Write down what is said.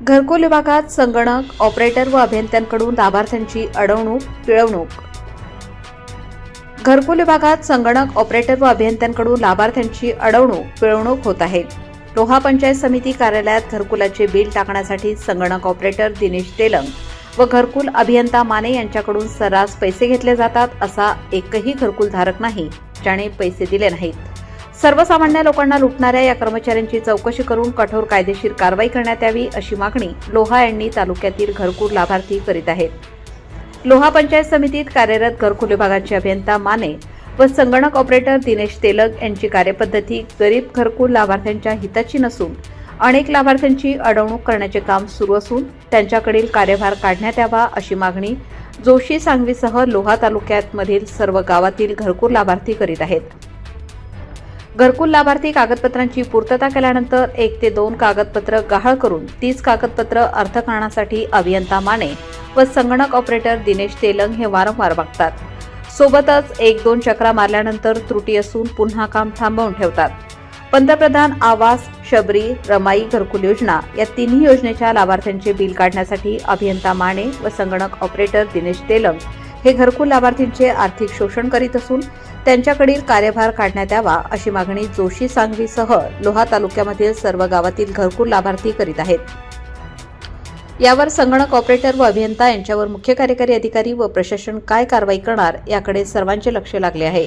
घरकुल विभागात संगणक ऑपरेटर व अभियंत्यांकडून लाभार्थ्यांची अडवणूक पिळवणूक. घरकुल विभागात संगणक ऑपरेटर व अभियंत्यांकडून लाभार्थ्यांची अडवणूक पिळवणूक होत आहे. लोहा पंचायत समिती कार्यालयात घरकुलाचे बिल टाकण्यासाठी संगणक ऑपरेटर दिनेश तेलंग व घरकुल अभियंता माने यांच्याकडून सर्रास पैसे घेतले जातात असा एकही घरकुल धारक नाही ज्याने पैसे दिले नाहीत. सर्वसामान्य लोकांना लुटणाऱ्या या कर्मचाऱ्यांची चौकशी करून कठोर कायदेशीर कारवाई करण्यात यावी अशी मागणी लोहा यांनी तालुक्यातील घरकुल लाभार्थी करीत आहेत. लोहा पंचायत समितीत कार्यरत घरकुल विभागाचे अभियंता माने व संगणक ऑपरेटर दिनेश तेलग यांची कार्यपद्धती गरीब घरकुल लाभार्थ्यांच्या हिताची नसून अनेक लाभार्थ्यांची अडवणूक करण्याचे काम सुरू असून त्यांच्याकडील कार्यभार काढण्यात यावा अशी मागणी जोशी सांगवीसह लोहा तालुक्यात मधील सर्व गावातील घरकुल लाभार्थी करीत आहेत. घरकुल लाभार्थी कागदपत्रांची पूर्तता केल्यानंतर एक ते दोन कागदपत्र गहाळ करून तीस कागदपत्र अर्थकारणासाठी अभियंता माने व संगणक ऑपरेटर दिनेश तेलंग हे वारंवार मागतात सोबतच एक दोन चक्रा मारल्यानंतर त्रुटी असून पुन्हा काम थांबवून ठेवतात. पंतप्रधान आवास शबरी रमाई घरकुल योजना या तिन्ही योजनेच्या लाभार्थ्यांचे बिल काढण्यासाठी अभियंता माने व संगणक ऑपरेटर दिनेश तेलंग हे घरकुल लाभार्थींचे आर्थिक शोषण करीत असून त्यांच्याकडील कार्यभार काढण्यात यावा अशी मागणी जोशी सांगवीसह लोहा तालुक्यामधील सर्व गावातील घरकुल लाभार्थी करीत आहेत. यावर संगणक ऑपरेटर व अभियंता यांच्यावर मुख्य कार्यकारी अधिकारी व प्रशासन काय कारवाई करणार याकडे सर्वांचे लक्ष लागले आहे.